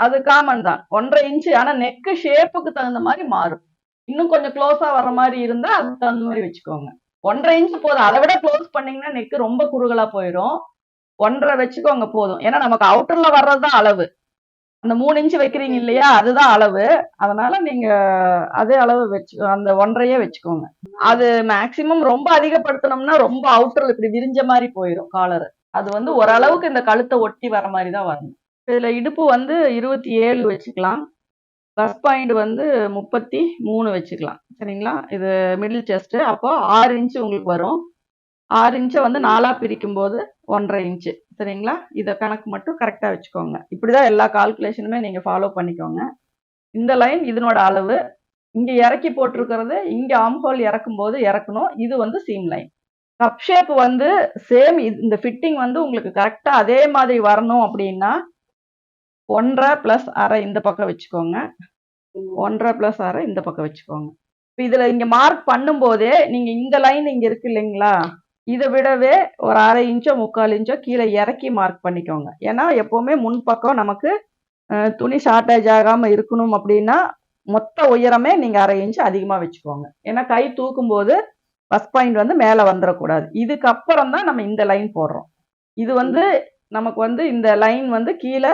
அது காமன் தான். ஒன்றரை இன்ச்சு ஆனா நெக்கு ஷேப்புக்கு தகுந்த மாதிரி மாறும். இன்னும் கொஞ்சம் க்ளோஸா வர்ற மாதிரி இருந்தா அதுக்கு தகுந்த மாதிரி வச்சுக்கோங்க. ஒன்றரை இன்ச்சு போதும். அதை விட க்ளோஸ் பண்ணீங்கன்னா நெக்கு ரொம்ப குறுகலா போயிடும் ஒன்றரை வச்சுக்கோங்க போதும். ஏன்னா நமக்கு அவுட்டர்ல வர்றதுதான் அளவு. அந்த மூணு இன்ச்சு வைக்கிறீங்க இல்லையா அதுதான் அளவு. அதனால நீங்க அதே அளவு வச்சு அந்த ஒன்றையே வச்சுக்கோங்க. அது மேக்சிமம் ரொம்ப அதிகப்படுத்தணும்னா ரொம்ப அவுட்டர்ல இப்படி விரிஞ்ச மாதிரி போயிடும் காலர் அது வந்து ஓரளவுக்கு இந்த கழுத்தை ஒட்டி வர மாதிரி தான் வரணும். இதில் இடுப்பு வந்து இருபத்தி ஏழு வச்சுக்கலாம். பஸ் பாயிண்ட் வந்து முப்பத்தி மூணு வச்சுக்கலாம். சரிங்களா? இது மிடில் செஸ்ட்டு அப்போது ஆறு இன்ச்சு உங்களுக்கு வரும். ஆறு இன்ச்சை வந்து நாலாக பிரிக்கும் போது ஒன்றரை இன்ச்சு சரிங்களா? இதை கணக்கு மட்டும் கரெக்டாக வச்சுக்கோங்க. இப்படி தான் எல்லா கால்குலேஷனுமே நீங்கள் ஃபாலோ பண்ணிக்கோங்க. இந்த லைன் இதனோட அளவு. இங்கே இறக்கி போட்டிருக்கிறது இங்கே ஆம்ஹோல் இறக்கும் போது இறக்கணும். இது வந்து சீம் லைன் கப் ஷேப் வந்து சேம் இந்த ஃபிட்டிங் வந்து உங்களுக்கு கரெக்டாக அதே மாதிரி வரணும் அப்படின்னா ஒன்றரை ப்ளஸ் அரை இந்த பக்கம் வச்சுக்கோங்க. ஒன்றரை ப்ளஸ் அரை இந்த பக்கம் வச்சுக்கோங்க. இப்போ இதில் இங்கே மார்க் பண்ணும்போதே நீங்கள் இந்த லைன் இங்கே இருக்கு இல்லைங்களா? இதை விடவே ஒரு அரை இன்ச்சோ முக்கால் இன்ச்சோ கீழே இறக்கி மார்க் பண்ணிக்கோங்க. ஏன்னா எப்போவுமே முன்பக்கம் நமக்கு துணி ஷார்ட்டேஜ் ஆகாமல் இருக்கணும் அப்படின்னா மொத்த உயரமே நீங்கள் அரை இன்ச்சு அதிகமாக வச்சுக்கோங்க. ஏன்னா கை தூக்கும் போது ஃபஸ்ட் பாயிண்ட் வந்து மேலே வந்துடக்கூடாது இதுக்கப்புறம் தான் நம்ம இந்த லைன் போடுறோம். இது வந்து நமக்கு வந்து இந்த லைன் வந்து கீழே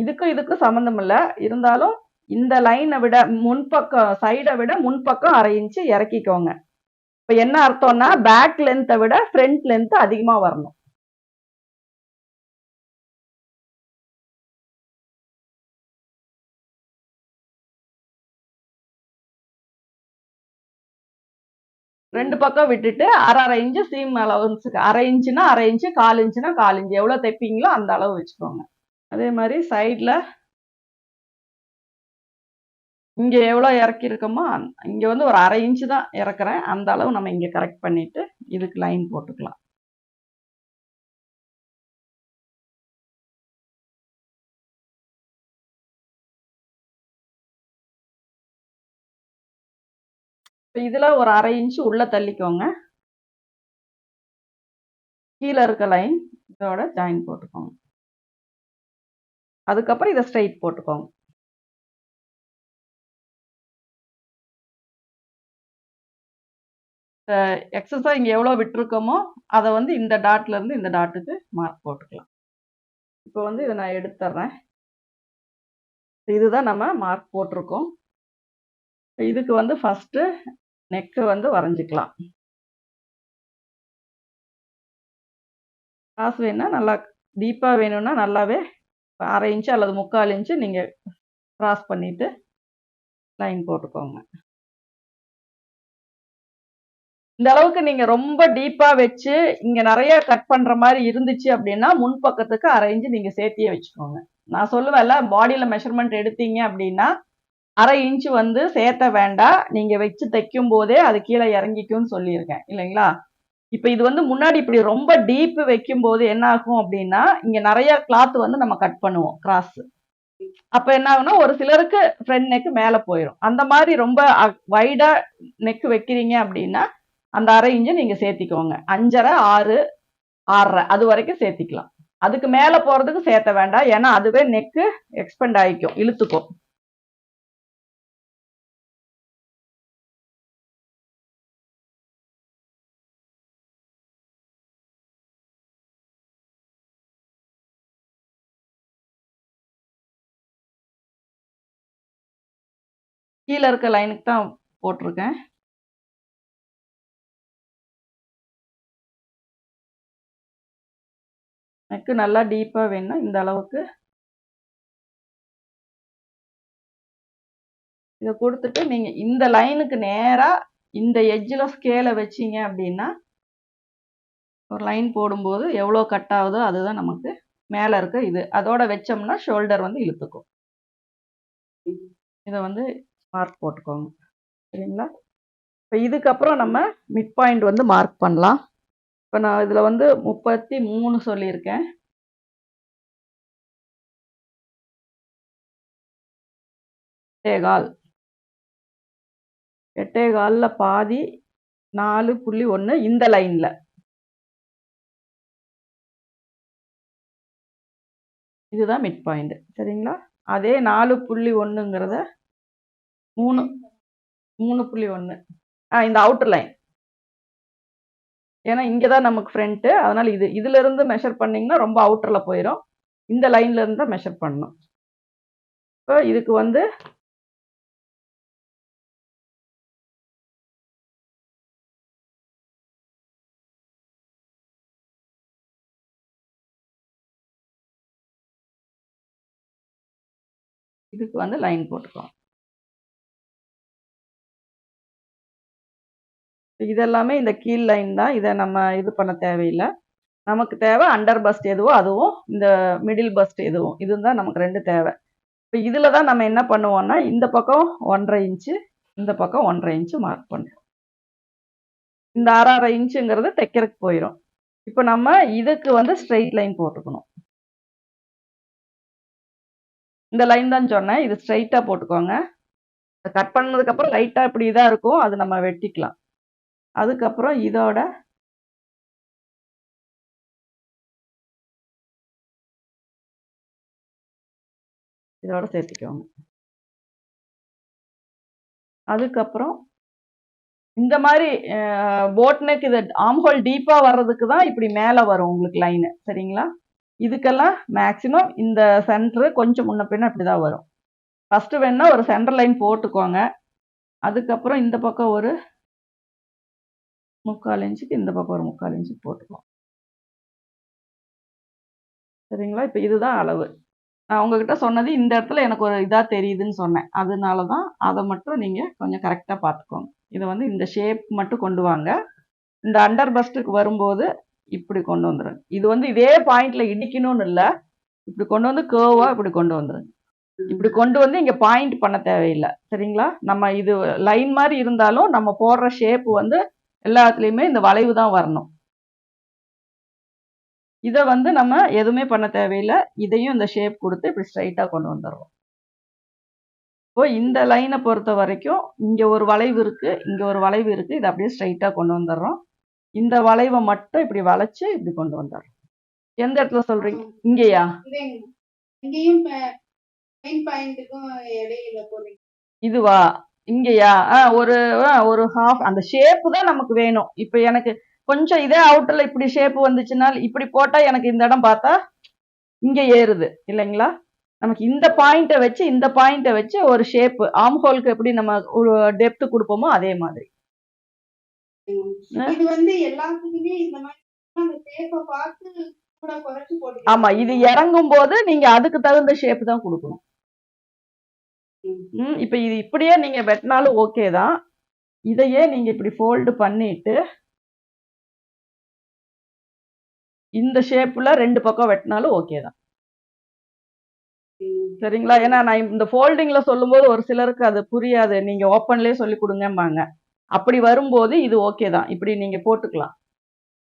இதுக்கும் இதுக்கும் சம்மந்தம் இல்லை. இருந்தாலும் இந்த லைனை விட முன்பக்கம் சைடை விட முன்பக்கம் அரை இன்ச்சு இறக்கிக்கோங்க. இப்போ என்ன அர்த்தம்னா பேக் லென்த்தை விட ஃப்ரண்ட் லென்த் அதிகமாக வரணும். ரெண்டு பக்கம் விட்டுட்டு அரை அரை இன்ச்சு சீம் அளவுக்கு அரை இன்ச்சுனா அரை இன்ச்சு கால் இன்ச்சுனா கால் இன்ச்சு எவ்வளோ தைப்பீங்களோ அந்த அளவு வச்சுக்கோங்க. அதே மாதிரி சைடில் இங்கே எவ்வளோ இறக்கிருக்கோமோ இங்கே வந்து ஒரு அரை இன்ச்சு தான் இறக்குறேன். அந்த அளவு நம்ம இங்கே கரெக்ட் பண்ணிவிட்டு இதுக்கு லைன் போட்டுக்கலாம். இப்போ இதில் ஒரு அரை இன்ச்சு உள்ளே தள்ளிக்கோங்க. கீழே இருக்க லைன் இதோட ஜாயின் போட்டுக்கோங்க. அதுக்கப்புறம் இதை ஸ்ட்ரைட் போட்டுக்கோங்க. எக்ஸஸாக இங்கே எவ்வளோ விட்டுருக்கோமோ அதை வந்து இந்த டாட்லேருந்து இந்த டாட்டுக்கு மார்க் போட்டுக்கலாம். இப்போ வந்து இதை நான் எடுத்துட்றேன் இதுதான் நம்ம மார்க் போட்டிருக்கோம். இதுக்கு வந்து ஃபஸ்ட்டு நெக்கு வந்து வரைஞ்சிக்கலாம். காசு வேணும்னா நல்லா டீப்பாக வேணும்னா நல்லாவே அரை இன்ச்சு அல்லது முக்கால் இன்ச்சு நீங்கள் க்ராஸ் பண்ணிவிட்டு லைன் போட்டுக்கோங்க. இந்த அளவுக்கு நீங்கள் ரொம்ப டீப்பாக வச்சு இங்கே நிறைய கட் பண்ணுற மாதிரி இருந்துச்சு அப்படின்னா முன் பக்கத்துக்கு அரை இன்ச்சு நீங்கள் சேர்த்தியே வச்சுக்கோங்க. நான் சொல்லுவேன்ல பாடியில் மெஷர்மெண்ட் எடுத்தீங்க அப்படின்னா அரை இன்ச்சு வந்து சேர்த்த வேண்டாம். நீங்கள் வச்சு தைக்கும் போதே அது கீழே இறங்கிக்கும்னு சொல்லியிருக்கேன். இல்லைங்களா? இப்போ இது வந்து முன்னாடி இப்படி ரொம்ப டீப் வைக்கும் போது என்ன ஆகும் அப்படின்னா இங்க நிறைய கிளாத் வந்து நம்ம கட் பண்ணுவோம் கிராஸ் அப்ப என்ன ஆகும்னா ஒரு சிலருக்கு ஃப்ரண்ட் நெக் மேல போயிடும் அந்த மாதிரி ரொம்ப வைடா நெக் வைக்கிறீங்க அப்படின்னா அந்த அரை இன்ச்சு நீங்க சேர்த்திக்கோங்க. அஞ்சரை ஆறு ஆறரை அது வரைக்கும் சேர்த்திக்கலாம். அதுக்கு மேல போறதுக்கு சேர்த்த வேண்டாம். ஏன்னா அதுவே நெக்கு எக்ஸ்பெண்ட் ஆகிக்கும் இழுத்துக்கும். கீழே இருக்க லைனுக்கு தான் போட்டிருக்கேன். நெக்கு நல்லா டீப்பாக வேணும்னா இந்த அளவுக்கு. இதை கொடுத்துட்டு நீங்கள் இந்த லைனுக்கு நேராக இந்த எஜ்ஜில் ஸ்கேலை வச்சீங்க அப்படின்னா ஒரு லைன் போடும்போது எவ்வளோ கட் ஆகுதோ அதுதான் நமக்கு மேலே இருக்க இது. அதோட வச்சோம்னா ஷோல்டர் வந்து இழுத்துக்கும். இதை வந்து மார்க் போட்டுக்கோங்க. சரிங்களா? இப்போ இதுக்கப்புறம் நம்ம மிட் பாயிண்ட் வந்து மார்க் பண்ணலாம். இப்போ நான் இதில் வந்து முப்பத்தி மூணு சொல்லியிருக்கேன். எட்டேகால் எட்டேகாலில் பாதி நாலு புள்ளி ஒன்று இந்த லைனில். இதுதான் மிட் பாயிண்ட் சரிங்களா? அதே நாலு புள்ளி ஒன்றுங்கிறத மூணு மூணு புள்ளி ஒன்று ஆ இந்த அவுட்டர் லைன் ஏன்னா இங்கே தான் நமக்கு ஃப்ரண்ட்டு அதனால் இது இதுலேருந்து மெஷர் பண்ணிங்கன்னா ரொம்ப அவுட்டரில் போயிடும் இந்த லைன்லேருந்து தான் மெஷர் பண்ணணும். இப்போ இதுக்கு வந்து இதுக்கு வந்து லைன் போட்டுக்கோம் இதெல்லாமே இந்த கீழ் லைன் தான். இதை நம்ம இது பண்ண தேவையில்லை. நமக்கு தேவை அண்டர் பஸ்ட் எதுவோ அதுவும் இந்த மிடில் பஸ்ட் எதுவும். இதுதான் நமக்கு ரெண்டு தேவை. இப்போ இதில் தான் நம்ம என்ன பண்ணுவோம்னா இந்த பக்கம் ஒன்றரை இன்ச்சு இந்த பக்கம் ஒன்றரை இன்ச்சு மார்க் பண்ணுறோம் இந்த அரை அரை இன்ச்சுங்கிறது தைக்கிறதுக்கு போயிடும் இப்போ நம்ம இதுக்கு வந்து ஸ்ட்ரெயிட் லைன் போட்டுக்கணும். இந்த லைன் தான் சொன்னேன். இது ஸ்ட்ரைட்டாக போட்டுக்கோங்க. கட் பண்ணதுக்கப்புறம் லைட்டாக இப்படி இதாக இருக்கும். அது நம்ம வெட்டிக்கலாம். அதுக்கப்புறம் இதோட இதோட சேர்த்துக்கோங்க. அதுக்கப்புறம் இந்த மாதிரி போட் நெக் இது ஆம்ஹோல் டீப்பாக வர்றதுக்கு தான் இப்படி மேலே வரும் உங்களுக்கு லைனு சரிங்களா? இதுக்கெல்லாம் மேக்ஸிமம் இந்த சென்டரு கொஞ்சம் முன்ன பின்ன இப்படி தான் வரும். ஃபஸ்ட்டு வேணுன்னா ஒரு சென்டர் லைன் போட்டுக்கோங்க. அதுக்கப்புறம் இந்த பக்கம் ஒரு முக்கால் இன்ச்சுக்கு இந்த பக்கம் ஒரு முக்கால் இன்ச்சுக்கு போட்டுக்கலாம். சரிங்களா? இப்போ இதுதான் அளவு. நான் உங்ககிட்ட சொன்னது இந்த இடத்துல எனக்கு ஒரு இதாக தெரியுதுன்னு சொன்னேன். அதனால தான் அதை மட்டும் நீங்கள் கொஞ்சம் கரெக்டாக பார்த்துக்கோங்க. இதை வந்து இந்த ஷேப் மட்டும் கொண்டு வாங்க. இந்த அண்டர் பஸ்ட்டுக்கு வரும்போது இப்படி கொண்டு வந்துடுங்க இது வந்து இதே பாயிண்ட்டில் இடிக்கணும்னு இல்லை. இப்படி கொண்டு வந்து கேர்வா இப்படி கொண்டு வந்துடுங்க இப்படி கொண்டு வந்து இங்கே பாயிண்ட் பண்ண தேவையில்லை. சரிங்களா? நம்ம இது லைன் மாதிரி இருந்தாலும் நம்ம போடுற ஷேப் வந்து எல்லாத்துலேயுமே இந்த வளைவு தான் வரணும். இதை வந்து நம்ம எதுவுமே பண்ண தேவையில்லை. இதையும் இந்த ஷேப் கொடுத்து இப்படி ஸ்ட்ரைட்டாக கொண்டு வந்துடுறோம். இப்போ இந்த லைனை பொறுத்த வரைக்கும் இங்கே ஒரு வளைவு இருக்கு இங்கே ஒரு வளைவு இருக்கு. இதை அப்படியே ஸ்ட்ரைட்டாக கொண்டு வந்துடுறோம். இந்த வளைவை மட்டும் இப்படி வளைச்சு இப்படி கொண்டு வந்துடுறோம். எந்த இடத்துல சொல்றீங்க? இங்கேயா? இதுவா? இங்கேயா? ஆ ஒரு ஒரு ஹாஃப் அந்த ஷேப்பு தான் நமக்கு வேணும். இப்போ எனக்கு கொஞ்சம் இதே அவுட்டர்ல இப்படி ஷேப் வந்துச்சுன்னா இப்படி போட்டா எனக்கு இந்த இடம் பார்த்தா இங்க ஏறுது இல்லைங்களா? நமக்கு இந்த பாயிண்ட்டை வச்சு இந்த பாயிண்ட்டை வச்சு ஒரு ஷேப் ஆம் ஹோலுக்கு எப்படி நம்ம ஒரு டெப்த் கொடுப்போமோ அதே மாதிரி. ஷேப்பை ஆமா இது இறங்கும் போது நீங்க அதுக்கு தகுந்த ஷேப் தான் கொடுக்கணும். இப்போ இது இப்படியே நீங்க வெட்டினாலும் ஓகே தான். இதையே நீங்க இப்படி ஃபோல்டு பண்ணிட்டு இந்த ஷேப்ல ரெண்டு பக்கம் வெட்டினாலும் ஓகே தான். சரிங்களா? ஏன்னா நான் இந்த ஃபோல்டிங்ல சொல்லும்போது ஒரு சிலருக்கு அது புரியாது. நீங்க ஓப்பன்லயே சொல்லி கொடுங்கம்பாங்க. அப்படி வரும்போது இது ஓகே தான். இப்படி நீங்க போட்டுக்கலாம்.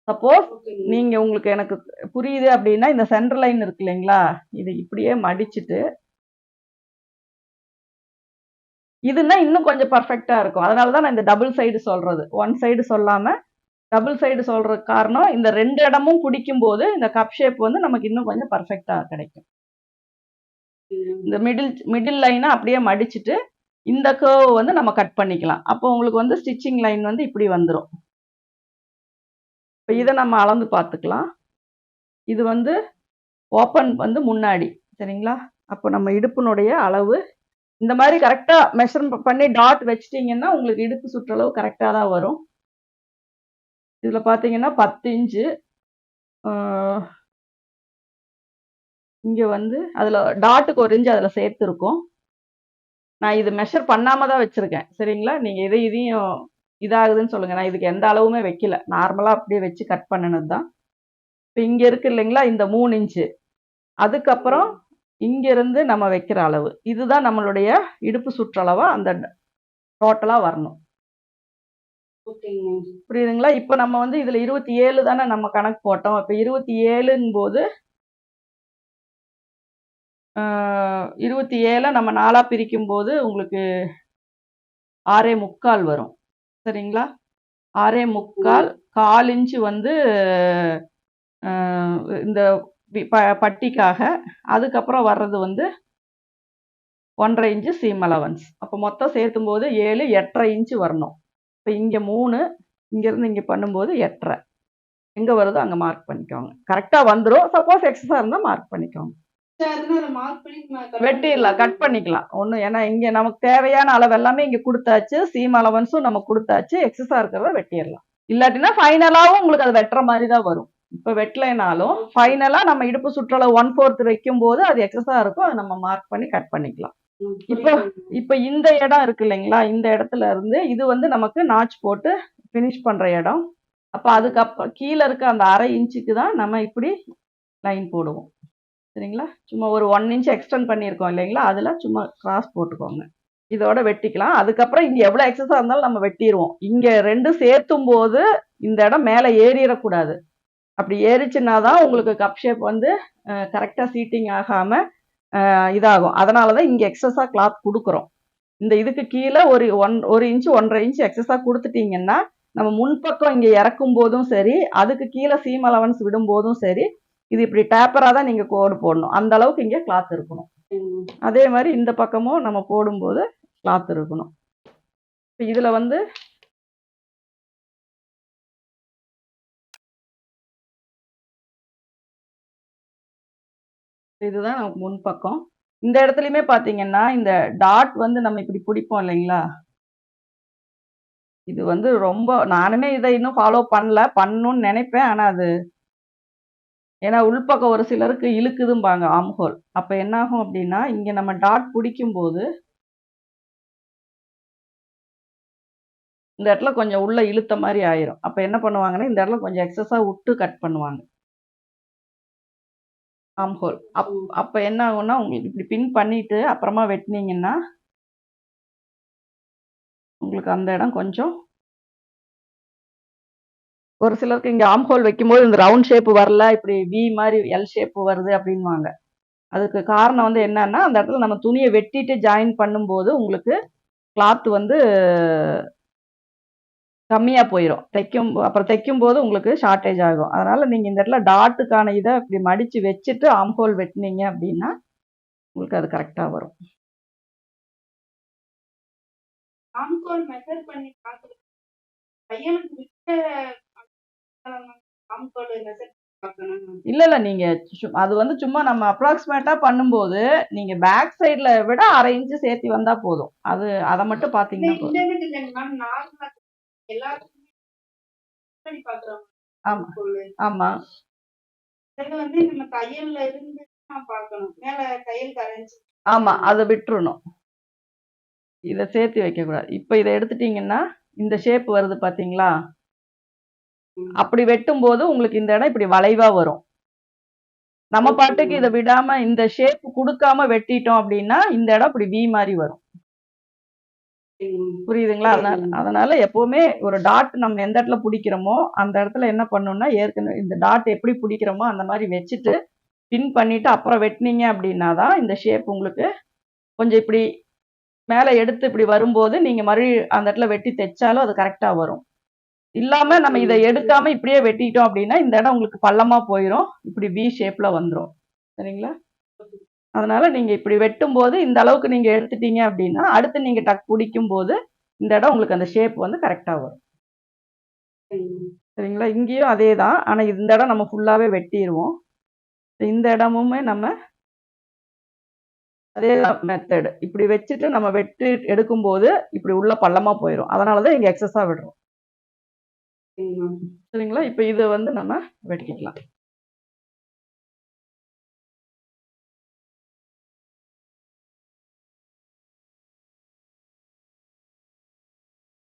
சப்போஸ் நீங்க உங்களுக்கு எனக்கு புரியுது அப்படின்னா இந்த சென்டர் லைன் இருக்கு இல்லைங்களா? இது இப்படியே மடிச்சிட்டு இதுன்னா இன்னும் கொஞ்சம் பர்ஃபெக்டாக இருக்கும். அதனால தான் நான் இந்த டபுள் சைடு சொல்கிறது ஒன் சைடு சொல்லாமல் டபுள் சைடு சொல்கிற காரணம் இந்த ரெண்டு இடமும் பிடிக்கும் போது இந்த கப் ஷேப் வந்து நமக்கு இன்னும் கொஞ்சம் பர்ஃபெக்டாக கிடைக்கும். இந்த மிடில் மிடில் லைனை அப்படியே மடிச்சுட்டு இந்த கேர்வ் வந்து நம்ம கட் பண்ணிக்கலாம். அப்போ உங்களுக்கு வந்து ஸ்டிச்சிங் லைன் வந்து இப்படி வந்துடும் இப்போ இதை நம்ம அளந்து பார்த்துக்கலாம். இது வந்து ஓப்பன் வந்து முன்னாடி சரிங்களா? அப்போ நம்ம இடுப்பினுடைய அளவு இந்த மாதிரி கரெக்டாக மெஷர் பண்ணி டாட் வச்சிட்டிங்கன்னா உங்களுக்கு இடுப்பு சுற்றளவு கரெக்டாக தான் வரும். இதில் பார்த்தீங்கன்னா பத்து இன்ச்சு. இங்கே வந்து அதில் டாட்டுக்கு ஒரு இன்ச்சு அதில் சேர்த்துருக்கோம். நான் இது மெஷர் பண்ணாமல் தான் வச்சுருக்கேன். சரிங்களா? நீங்கள் இதை இதையும் இதாகுதுன்னு சொல்லுங்கள் நான் இதுக்கு எந்த அளவுமே வைக்கல. நார்மலாக அப்படியே வச்சு கட் பண்ணினது தான் இப்போ இங்கே இருக்கு இல்லைங்களா? இந்த மூணு இன்ச்சு. அதுக்கப்புறம் இங்கிருந்து நம்ம வைக்கிற அளவு. இதுதான் நம்மளுடைய இடுப்பு சுற்றளவா அந்த டோட்டலாக வரணும். புரியுதுங்களா? இப்போ நம்ம வந்து இதில் இருபத்தி ஏழு தானே நம்ம கணக்கு போட்டோம். இப்போ இருபத்தி ஏழுங்கும் போது இருபத்தி ஏழை நம்ம நாலாக பிரிக்கும் போது உங்களுக்கு ஆறே முக்கால் வரும். சரிங்களா? ஆறே முக்கால் கால் இன்ச்சு வந்து இந்த ப பட்டிக்காக. அதுக்கப்புறம் வர்றது வந்து ஒன்றரை இன்ச்சு சீம் அலவன்ஸ் அப்போ மொத்தம் சேர்த்தும் போது ஏழு எட்டரை இன்ச்சு வரணும். இப்போ இங்கே மூணு இங்கேருந்து இங்கே பண்ணும்போது எட்டரை. எங்கே வருதோ அங்கே மார்க் பண்ணிக்கோங்க. கரெக்டாக வந்துடும் சப்போஸ் எக்ஸஸாக இருந்தால் மார்க் பண்ணிக்கோங்க. வெட்டிடலாம் கட் பண்ணிக்கலாம். ஒன்றும் ஏன்னா இங்கே நமக்கு தேவையான அளவு எல்லாமே இங்கே கொடுத்தாச்சு. சீம் அலவன்ஸும் நமக்கு கொடுத்தாச்சு. எக்ஸஸாக இருக்கிறத வெட்டிடலாம். இல்லாட்டினா ஃபைனலாகவும் உங்களுக்கு அது வெட்டுற மாதிரி தான் வரும். இப்போ வெட்டலைனாலும் ஃபைனலாக நம்ம இடுப்பு சுற்றளவு ஒன் ஃபோர்த் வைக்கும் போது அது எக்ஸஸாக இருக்கும் அதை நம்ம மார்க் பண்ணி கட் பண்ணிக்கலாம். இப்போ. இப்போ இந்த இடம் இருக்கு இல்லைங்களா? இந்த இடத்துல இருந்து இது வந்து நமக்கு நாச் போட்டு ஃபினிஷ் பண்ற இடம். அப்போ அதுக்கப்புறம் கீழே இருக்க அந்த அரை இன்ச்சுக்கு தான் நம்ம இப்படி லைன் போடுவோம். சரிங்களா? சும்மா ஒரு ஒன் இன்ச் எக்ஸ்டெண்ட் பண்ணியிருக்கோம் இல்லைங்களா? அதில் சும்மா கிராஸ் போட்டுக்கோங்க. இதோட வெட்டிக்கலாம். அதுக்கப்புறம் இங்கே எவ்வளோ எக்ஸஸாக இருந்தாலும் நம்ம வெட்டிடுவோம் இங்கே ரெண்டும் சேர்த்தும் போது இந்த இடம் மேலே ஏறிடக்கூடாது. அப்படி ஏறிச்சுன்னா தான் உங்களுக்கு கப் ஷேப் வந்து கரெக்டாக சீட்டிங் ஆகாமல் இதாகும். அதனால தான் இங்கே எக்ஸஸாக கிளாத் கொடுக்குறோம். இந்த இதுக்கு கீழே ஒரு ஒன் ஒரு இன்ச்சு ஒன்றரை இன்ச்சு எக்ஸஸாக கொடுத்துட்டீங்கன்னா நம்ம முன்பக்கம் இங்கே இறக்கும் போதும் சரி அதுக்கு கீழே சீம் அலவன்ஸ் விடும் போதும் சரி இது இப்படி டேப்பராக தான் நீங்கள் கோடு போடணும். அந்த அளவுக்கு இங்கே கிளாத் இருக்கணும். அதே மாதிரி இந்த பக்கமும் நம்ம போடும்போது கிளாத் இருக்கணும். இப்போ இதில் வந்து இதுதான் நமக்கு முன்பக்கம் இந்த இடத்துலையுமே பார்த்தீங்கன்னா இந்த டாட் வந்து நம்ம இப்படி பிடிப்போம் இல்லைங்களா? இது வந்து ரொம்ப நானுமே இதை இன்னும் ஃபாலோ பண்ணல பண்ணணும்னு நினைப்பேன் ஆனால் அது ஏன்னா உள்பக்கம் ஒரு சிலருக்கு இழுக்குதும்பாங்க ஆம்ஹோல் அப்போ என்னாகும் அப்படின்னா இங்கே நம்ம டாட் பிடிக்கும்போது இந்த இடத்துல கொஞ்சம் உள்ளே இழுத்த மாதிரி ஆயிரும். அப்போ என்ன பண்ணுவாங்கன்னா இந்த இடத்துல கொஞ்சம் எக்ஸஸாக விட்டு கட் பண்ணுவாங்க. ஆம்ஹோல் அப் ம். அப்போ என்ன ஆகும்னா உங்களுக்கு இப்படி பின் பண்ணிட்டு அப்புறமா வெட்டினீங்கன்னா உங்களுக்கு அந்த இடம் கொஞ்சம் ஒரு சிலருக்கு இங்கே ஆம்ஹோல் வைக்கும்போது இந்த ரவுண்ட் ஷேப் வரல இப்படி வி மாதிரி எல் ஷேப் வருது அப்படின்வாங்க அதுக்கு காரணம் வந்து என்னன்னா அந்த இடத்துல நம்ம துணியை வெட்டிட்டு ஜாயின் பண்ணும்போது உங்களுக்கு கிளாத் வந்து கம்மியாக போயிடும் தைக்கும் அப்புறம் தைக்கும் போது உங்களுக்கு ஷார்ட்டேஜ் ஆகும். அதனால நீங்கள் இந்த இடத்துல டாட்டுக்கான இதை இப்படி மடித்து வச்சுட்டு ஆம்ஹோல் வெட்டினீங்க அப்படின்னா உங்களுக்கு அது கரெக்டாக வரும். ஆம்கோல் மெஷர் பண்ணி பார்க்குறது. பையனுக்கு விட்ட ஆம்கோல் மெஷர் பார்க்கணும் இல்ல இல்ல நீங்க அது வந்து சும்மா நம்ம அப்ராக்சிமேட்டா பண்ணும்போது நீங்க பேக் சைடுல விட அரை இன்ச்சு சேர்த்து வந்தா போதும். அது அதை மட்டும் பாத்தீங்கன்னா எல்லாருக்குமே ஆமா. ஆமா. இது வந்து நம்ம தையல்ல இருந்து தான் பார்க்கணும். மேல தையல் கரைஞ்சி. ஆமா அதை விட்டுறணும். இதை சேர்த்து வைக்க கூடாது இப்போ இதை எடுத்துட்டீங்கன்னா இந்த ஷேப் வருது பாத்தீங்களா? ம். அப்படி வெட்டும் போது உங்களுக்கு இந்த இடம் இப்படி வளைவா வரும். நம்ம பாட்டுக்கு. இதை விடாம இந்த ஷேப் கொடுக்காம வெட்டிட்டோம் அப்படின்னா இந்த இடம் இப்படி வி மாதிரி வரும். புரியுதுங்களா? அதனால. அதனால எப்பவுமே ஒரு டாட் நம்ம எந்த இடத்துல பிடிக்கிறோமோ அந்த இடத்துல என்ன பண்ணணும்னா ஏற்கனவே இந்த டாட் எப்படி பிடிக்கிறோமோ அந்த மாதிரி வச்சுட்டு பின் பண்ணிட்டு அப்புறம் வெட்டினீங்க அப்படின்னா தான் இந்த ஷேப் உங்களுக்கு கொஞ்சம் இப்படி மேலே எடுத்து இப்படி வரும்போது நீங்க மறுபடி அந்த இடத்துல வெட்டி தைச்சாலும் அது கரெக்டா வரும். இல்லாம நம்ம இதை எடுக்காம இப்படியே வெட்டிட்டோம் அப்படின்னா இந்த இடம் உங்களுக்கு பள்ளமா போயிடும் இப்படி வி ஷேப்ல வந்துரும். சரிங்களா? அதனால நீங்க இப்படி வெட்டும் போது இந்த அளவுக்கு நீங்க எடுத்துட்டீங்க அப்படின்னா அடுத்து நீங்க டக் பிடிக்கும் போது இந்த இடம் உங்களுக்கு அந்த ஷேப் வந்து கரெக்டா வரும். சரிங்களா? இங்கேயும் அதே தான் ஆனா இந்த இடம் நம்ம ஃபுல்லாவே வெட்டிடுவோம் இந்த இடமுமே நம்ம அதே மெத்தடு இப்படி வச்சுட்டு நம்ம வெட்டி எடுக்கும்போது இப்படி உள்ள பள்ளமா போயிடும் அதனாலதான் இங்க எக்ஸஸா விடுறோம். சரிங்களா? இப்போ இதை வந்து நம்ம வெட்டிக்கலாம்.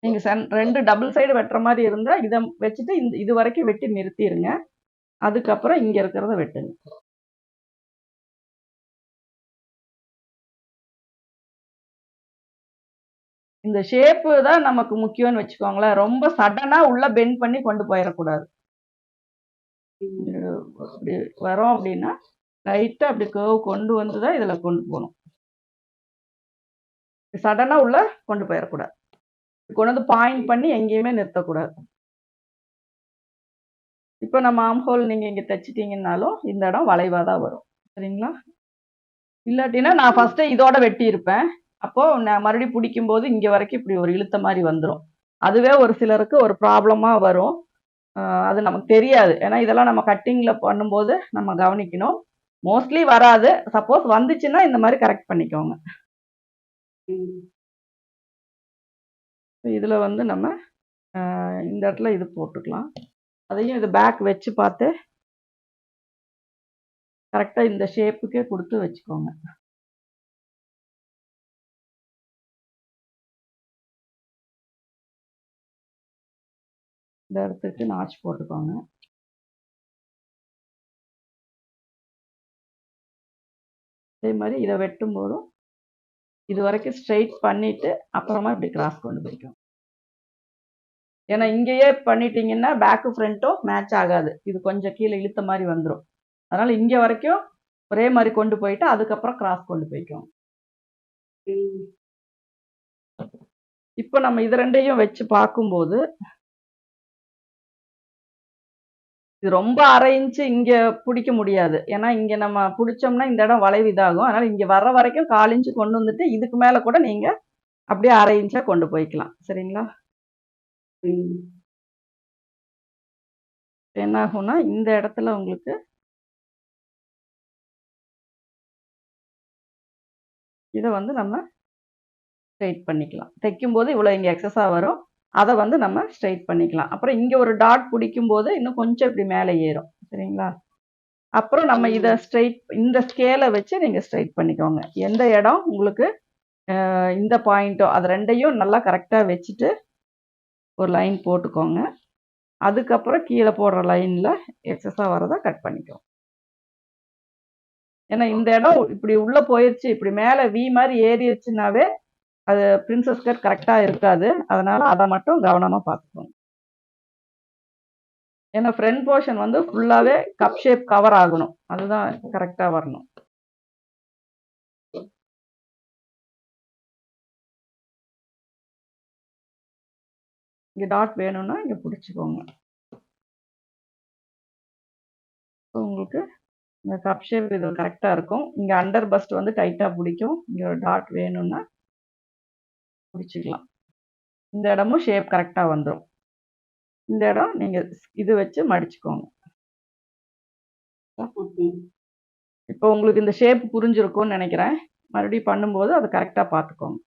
நீங்க ரெண்டு டபுள் சைடு வெட்டுற மாதிரி இருந்தா இதை வச்சுட்டு இந்த இது வரைக்கும் வெட்டி நிறுத்திடுங்க அதுக்கப்புறம் இங்க இருக்கிறத வெட்டுங்க. இந்த ஷேப்பு தான் நமக்கு முக்கியம்னு வச்சுக்கோங்களேன். ரொம்ப சடனா உள்ள பெண்ட் பண்ணி கொண்டு போயிடக்கூடாது அப்படி வரோம் அப்படின்னா லைட்டா அப்படி கேர்வ் கொண்டு வந்து தான் இதுல கொண்டு போகணும். சடனா உள்ள கொண்டு போயிடக்கூடாது கொண்டு வந்து பாயிண்ட் பண்ணி எங்கேயுமே நிறுத்தக்கூடாது. இப்போ நம்ம ஆம் ஹோல் நீங்க இங்க தைச்சிட்டீங்கன்னாலும் இந்த இடம் வளைவா தான் வரும். சரிங்களா? இல்லாட்டினா நான் ஃபர்ஸ்ட் இதோட வெட்டி இருப்பேன் அப்போ நான் மறுபடியும் பிடிக்கும் போது இங்க வரைக்கும் இப்படி ஒரு இழுத்த மாதிரி வந்துடும் அதுவே ஒரு சிலருக்கு ஒரு ப்ராப்ளமா வரும். அது நமக்கு தெரியாது. ஏன்னா இதெல்லாம் நம்ம கட்டிங்ல பண்ணும்போது நம்ம கவனிக்கணும். மோஸ்ட்லி வராது. சப்போஸ் வந்துச்சுன்னா இந்த மாதிரி கரெக்ட் பண்ணிக்கோங்க. இதில் வந்து நம்ம இந்த இடத்துல இது போட்டுக்கலாம். அதையும் இது பேக் வச்சு பார்த்து கரெக்டாக இந்த ஷேப்புக்கே கொடுத்து வச்சுக்கோங்க. இந்த இடத்துக்கு நாச்சு போட்டுக்கோங்க. அதே மாதிரி இதை வெட்டும் போதும் இது வரைக்கும் ஸ்ட்ரைட் பண்ணிட்டு அப்புறமா இப்படி கிராஸ் கொண்டு போய்க்கும் ஏன்னா இங்கேயே பண்ணிட்டீங்கன்னா பேக்கு ஃப்ரண்ட்டும் மேட்ச் ஆகாது. இது கொஞ்சம் கீழே இழுத்த மாதிரி வந்துடும் அதனால இங்க வரைக்கும் ஒரே மாதிரி கொண்டு போயிட்டு அதுக்கப்புறம் கிராஸ் கொண்டு போய்க்கும். இப்போ நம்ம இது ரெண்டையும் வச்சு பார்க்கும்போது இது ரொம்ப அரை இன்ச்சு இங்கே பிடிக்க முடியாது. ஏன்னா இங்கே நம்ம பிடிச்சோம்னா இந்த இடம் வளைவு இதாகும். அதனால் இங்கே வர்ற வரைக்கும் கால் இன்ச்சு கொண்டு வந்துட்டு இதுக்கு மேலே கூட நீங்கள் அப்படியே அரை இன்ச்சாக கொண்டு போய்க்கலாம். சரிங்களா? ம். என்ன ஆகும்னா இந்த இடத்துல உங்களுக்கு இதை வந்து நம்ம ஸ்ட்ரெயிட் பண்ணிக்கலாம். தைக்கும்போது இவ்வளோ இங்கே எக்ஸஸாக வரும். அதை வந்து நம்ம ஸ்ட்ரைட் பண்ணிக்கலாம். அப்புறம் இங்கே ஒரு டாட் பிடிக்கும் போது இன்னும் கொஞ்சம் இப்படி மேலே ஏறும். சரிங்களா? அப்புறம் நம்ம இதை ஸ்ட்ரைட் இந்த ஸ்கேலை வச்சு நீங்கள் ஸ்ட்ரைட் பண்ணிக்கோங்க. எந்த இடம் உங்களுக்கு இந்த பாயிண்ட்டோ அது ரெண்டையும் நல்லா கரெக்டாக வச்சுட்டு ஒரு லைன் போட்டுக்கோங்க. அதுக்கப்புறம் கீழே போடுற லைனில் எக்ஸஸாக வரதை கட் பண்ணிக்கோங்க. ஏன்னா இந்த இடம் இப்படி உள்ள போயிருச்சு இப்படி மேலே வி மாதிரி ஏறிடுச்சுனாவே அது பிரின்சஸ் கட் கரெக்டாக இருக்காது. அதனால் அதை மட்டும் கவனமாக பார்த்துக்கோங்க. ஏன்னா ஃப்ரண்ட் போர்ஷன் வந்து ஃபுல்லாகவே கப் ஷேப் கவர் ஆகணும். அதுதான் கரெக்டாக வரணும். இங்கே டாட் வேணும்னா இங்கே பிடிச்சிக்கோங்க. உங்களுக்கு இந்த கப் ஷேப் இது கரெக்டாக இருக்கும். இங்கே அண்டர் பஸ்ட் வந்து டைட்டாக பிடிக்கும். இங்கே ஒரு டாட் வேணும்னா பிடிச்சிக்கலாம். இந்த இடமும் ஷேப் கரெக்டாக வந்துடும் இந்த இடம் நீங்கள் இது வச்சு மடிச்சுக்கோங்க. இப்போ உங்களுக்கு இந்த ஷேப் புரிஞ்சிருக்கும்னு நினைக்கிறேன். மறுபடியும் பண்ணும்போது அதை கரெக்டாக பார்த்துக்கோங்க.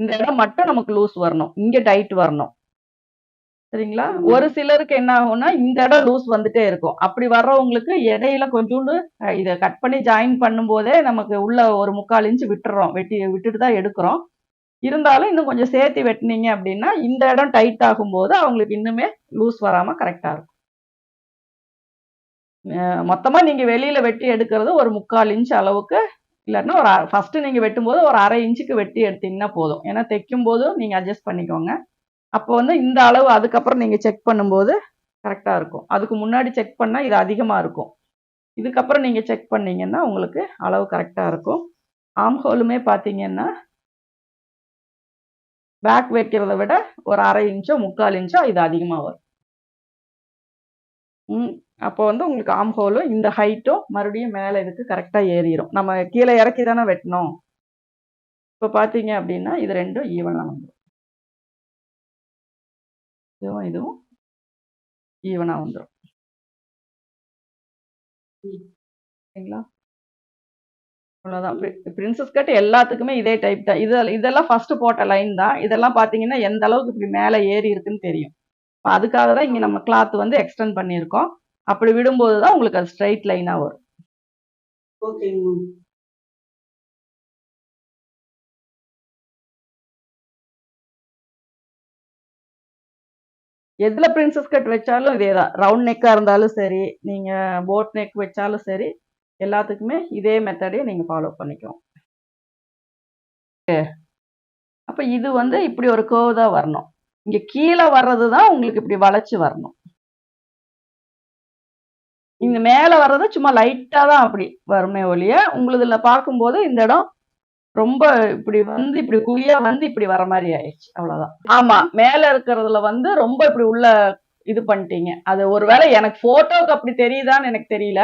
இந்த இடம் மட்டும் நமக்கு லூஸ் வரணும். இங்க டைட் வரணும். சரிங்களா. ஒரு சிலருக்கு என்ன ஆகும்னா இந்த இடம் லூஸ் வந்துட்டே இருக்கும். அப்படி வர்றவங்களுக்கு இடையில கொஞ்சோண்டு இதை கட் பண்ணி ஜாயின் பண்ணும்போதே நமக்கு உள்ள ஒரு முக்கால் இன்ச் விட்டுறோம். வெட்டி விட்டுட்டு தான் எடுக்கிறோம். இருந்தாலும் இன்னும் கொஞ்சம் சேர்த்து வெட்டினீங்க அப்படின்னா இந்த இடம் டைட் ஆகும்போது அவங்களுக்கு இன்னுமே லூஸ் வராம கரெக்டா இருக்கும். அஹ், மொத்தமா நீங்க வெளியில வெட்டி எடுக்கிறது ஒரு முக்கால் இன்ச் அளவுக்கு இல்லாட்டினா ஒரு ஃபர்ஸ்ட் நீங்க வெட்டும்போது ஒரு அரை இன்ச்சுக்கு வெட்டி எடுத்தீங்கன்னா போதும். ஏன்னா தைக்கும் போதும் நீங்க அட்ஜஸ்ட் பண்ணிக்கோங்க. அப்போ வந்து இந்த அளவு அதுக்கப்புறம் நீங்கள் செக் பண்ணும்போது கரெக்டாக இருக்கும். அதுக்கு முன்னாடி செக் பண்ணால் இது அதிகமாக இருக்கும். இதுக்கப்புறம் நீங்கள் செக் பண்ணிங்கன்னா உங்களுக்கு அளவு கரெக்டாக இருக்கும். ஆம் ஹோலுமே பாத்தீங்கன்னா பேக் வைக்கிறத விட ஒரு அரை இன்ச்சோ முக்கால் இன்ச்சோ இது அதிகமாக வரும். ம் அப்போ வந்து உங்களுக்கு ஆம் ஹோலும் இந்த ஹைட்டும் மறுபடியும் மேலே இதுக்கு கரெக்டாக ஏறிடும் நம்ம கீழே இறக்கி தானே வெட்டணும். இப்போ பார்த்தீங்க அப்படின்னா இது ரெண்டும் ஈவனாக வந்துடும் இதுவும் இதுவும் ஈவனாக வந்துடும் சரிங்களா? அவ்வளோதான் பிரின்சஸ் கட் எல்லாத்துக்குமே இதே டைப் தான். இது இதெல்லாம் ஃபர்ஸ்ட் போட்ட லைன் தான். இதெல்லாம் பார்த்தீங்கன்னா எந்த அளவுக்கு இப்படி மேலே ஏறி இருக்குன்னு தெரியும். அதுக்காக தான் இங்கே நம்ம கிளாத் வந்து எக்ஸ்டெண்ட் பண்ணியிருக்கோம். அப்படி விடும்போது தான் உங்களுக்கு அது ஸ்ட்ரைட் லைனாக வரும். ஓகேங்க எதில் பிரின்சஸ் கட் வச்சாலும் இதே தான் ரவுண்ட் நெக்காக இருந்தாலும் சரி நீங்கள் போட் நெக் வச்சாலும் சரி எல்லாத்துக்குமே இதே மெத்தடே நீங்கள் ஃபாலோ பண்ணிக்கோங்க அப்போ இது வந்து இப்படி ஒரு கோவ் தான் வரணும். இங்கே கீழே வர்றது தான் உங்களுக்கு இப்படி வளைச்சி வரணும். இந்த மேலே வர்றது சும்மா லைட்டாக தான் அப்படி வருமே ஒழிய உங்களுதுல பார்க்கும்போது இந்த இடம் ரொம்ப இப்படி வந்து இப்படி குழியா வந்து இப்படி வர மாதிரி ஆயிடுச்சு. அவ்வளவுதான். ஆமா மேல இருக்கிறதுல வந்து ரொம்ப இப்படி உள்ள இது பண்ணிட்டீங்க. அது ஒருவேளை எனக்கு போட்டோக்கு அப்படி தெரியுதான்னு எனக்கு தெரியல.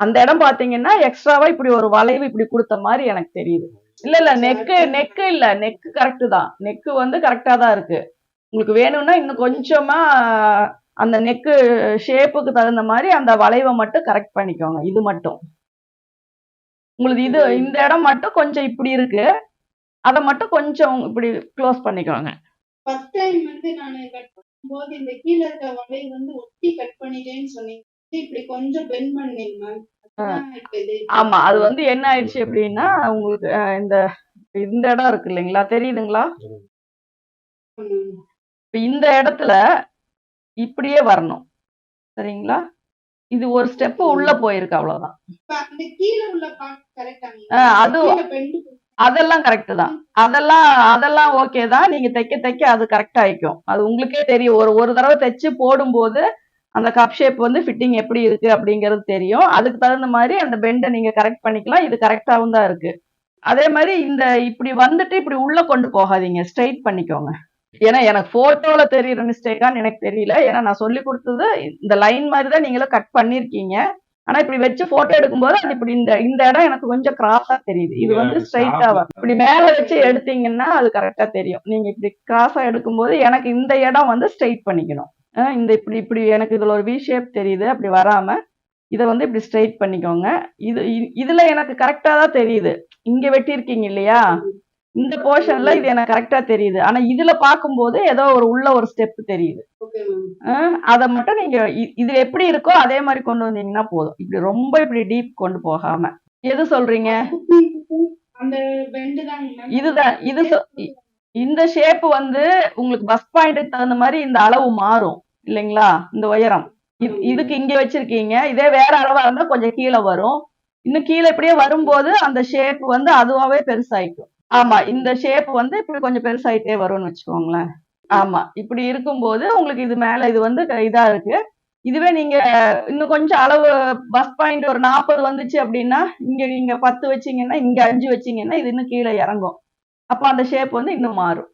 அந்த இடம் பாத்தீங்கன்னா எக்ஸ்ட்ராவா இப்படி ஒரு வளைவு இப்படி கொடுத்த மாதிரி எனக்கு தெரியுது. இல்ல இல்ல நெக்கு நெக்கு இல்ல நெக்கு கரெக்டு தான். நெக்கு வந்து கரெக்டா தான் இருக்கு. உங்களுக்கு வேணும்னா இன்னும் கொஞ்சமா அந்த நெக்கு ஷேப்புக்கு தகுந்த மாதிரி அந்த வளைவை மட்டும் கரெக்ட் பண்ணிக்கோங்க. இது மட்டும். உங்களுக்கு இது இந்த இடம் மட்டும் கொஞ்சம் இப்படி இருக்கு. அதை மட்டும் கொஞ்சம் இப்படி க்ளோஸ் பண்ணிக்கோங்க. ஃபர்ஸ்ட் டைம் வந்து நான் கட் பண்ணும்போது இந்த கீழே இருக்க வளைவு வந்து ஒட்டி கட் பண்ணிட்டேன்னு சொன்னீங்க. இப்படி கொஞ்சம் பெண்ட் பண்ணீங்க மேம் ஆமா அது வந்து என்ன ஆயிடுச்சு அப்படின்னா உங்களுக்கு இந்த இந்த இடம் இருக்கு இல்லைங்களா? தெரியுதுங்களா? இந்த இடத்துல இப்படியே வரணும். சரிங்களா? இது ஒரு ஸ்டெப் உள்ள போயிருக்கு அவ்வளவுதான். அது- அதெல்லாம் கரெக்ட் தான். அதெல்லாம் அதெல்லாம் ஓகே தான். நீங்க தைக்க தைக்க அது கரெக்ட் ஆயிக்கும். அது உங்களுக்கே தெரியும். ஒரு ஒரு தடவை தைச்சு போடும்போது அந்த கப் ஷேப் வந்து ஃபிட்டிங் எப்படி இருக்கு அப்படிங்கிறது தெரியும். அதுக்கு தகுந்த மாதிரி அந்த பெண்டை நீங்க கரெக்ட் பண்ணிக்கலாம். இது கரெக்டாகவும் தான் இருக்கு. அதே மாதிரி இந்த இப்படி வந்துட்டு இப்படி உள்ள கொண்டு போகாதீங்க. ஸ்ட்ரைட் பண்ணிக்கோங்க. ஏன்னா எனக்கு போட்டோல தெரியுற மிஸ்டேக்கான்னு எனக்கு தெரியல. ஏன்னா நான் சொல்லி கொடுத்தது இந்த லைன் மாதிரி தான் நீங்களும் கட் பண்ணிருக்கீங்க. ஆனா இப்படி வச்சு போட்டோ எடுக்கும்போது அது இப்படி இந்த இந்த இடம் எனக்கு கொஞ்சம் கிராஸா தெரியுது. இது வந்து ஸ்ட்ரைட்டா இப்படி மேல வச்சு எடுத்தீங்கன்னா அது கரெக்டா தெரியும். நீங்க இப்படி கிராஸா எடுக்கும்போது எனக்கு இந்த இடம் வந்து ஸ்ட்ரைட் பண்ணிக்கணும். இந்த இப்படி இப்படி எனக்கு இதுல ஒரு வி ஷேப் தெரியுது. அப்படி வராம இதை வந்து இப்படி ஸ்ட்ரைட் பண்ணிக்கோங்க. இது இதுல எனக்கு கரெக்டா தான் தெரியுது. இங்க வெட்டியிருக்கீங்க இல்லையா? இந்த போர்ஷன்ல இது எனக்கு கரெக்டா தெரியுது. ஆனா இதுல பார்க்கும்போது ஏதோ ஒரு உள்ள ஒரு ஸ்டெப் தெரியுது. அதை மட்டும் நீங்க இது எப்படி இருக்கோ அதே மாதிரி கொண்டு வந்தீங்கன்னா போதும். இப்படி ரொம்ப இப்படி டீப் கொண்டு போகாம. எது சொல்றீங்க? இதுதான். இது இந்த ஷேப் வந்து உங்களுக்கு பஸ் பாயிண்ட்டுக்கு தகுந்த மாதிரி இந்த அளவு மாறும். இல்லைங்களா? இந்த உயரம். இது- இதுக்கு இங்க வச்சிருக்கீங்க. இதே வேற அளவா இருந்தா கொஞ்சம் கீழே வரும். இன்னும் கீழே இப்படியே வரும்போது அந்த ஷேப் வந்து அதுவாவே பெருசாயிக்கும். ஆமா இந்த ஷேப் வந்து இப்படி கொஞ்சம் பெருசாயிட்டே வரும்னு வச்சுக்கோங்களேன். ஆமா இப்படி இருக்கும்போது உங்களுக்கு இது மேல இது வந்து க- இதா இருக்கு. இதுவே நீங்க இன்னும் கொஞ்சம் அளவு பஸ் பாயிண்ட் ஒரு நாற்பது வந்துச்சு அப்படின்னா இங்க நீங்க பத்து வச்சீங்கன்னா இங்க அஞ்சு வச்சீங்கன்னா இது இன்னும் கீழே இறங்கும். அப்போ அந்த ஷேப் வந்து இன்னும் மாறும்.